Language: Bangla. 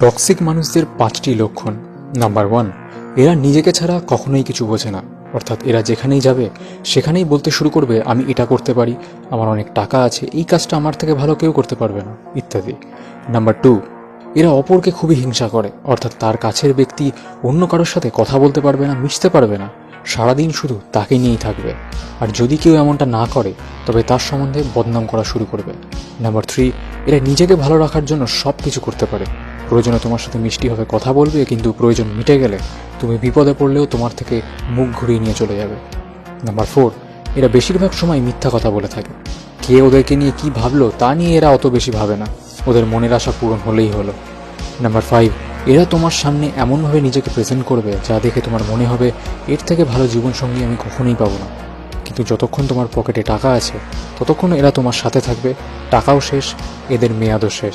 টক্সিক মানুষদের পাঁচটি লক্ষণ। নাম্বার ওয়ান এরা নিজেকে ছাড়া কখনোই কিছু বোঝে না। অর্থাৎ এরা যেখানেই যাবে, সেখানেই বলতে শুরু করবে, আমি এটা করতে পারি, আমার অনেক টাকা আছে, এই কাজটা আমার থেকে ভালো কেউ করতে পারবে না, ইত্যাদি। নাম্বার টু এরা অপরকে খুবই হিংসা করে, অর্থাৎ তার কাছের ব্যক্তি অন্য কারোর সাথে কথা বলতে পারবে না, মিশতে পারবে না। সারাদিন শুধু তাকে নিয়েই থাকবে। আর যদি কেউ এমনটা না করে, তবে তার সম্বন্ধে বদনাম করা শুরু করবে। নাম্বার থ্রি এরা নিজেকে ভালো রাখার জন্য সব কিছু করতে পারে। প্রয়োজনে তোমার সাথে মিষ্টিভাবে কথা বলবে, কিন্তু প্রয়োজন মিটে গেলে তুমি বিপদে পড়লেও তোমার থেকে মুখ ঘুরিয়ে নিয়ে চলে যাবে। নাম্বার ফোর, এরা বেশিরভাগ সময় মিথ্যা কথা বলে থাকে। কে ওদেরকে নিয়ে কি ভাবলো, তা নিয়ে এরা অত বেশি ভাবে না। ওদের মনের আশা পূরণ হলেই হলো। নাম্বার ফাইভ, এরা তোমার সামনে এমনভাবে নিজেকে প্রেজেন্ট করবে, যা দেখে তোমার মনে হবে, এর থেকে ভালো জীবনসঙ্গী আমি কখনোই পাবো না। কিন্তু যতক্ষণ তোমার পকেটে টাকা আছে, ততক্ষণ এরা তোমার সাথে থাকবে। টাকাও শেষ, এদের মেয়াদও শেষ।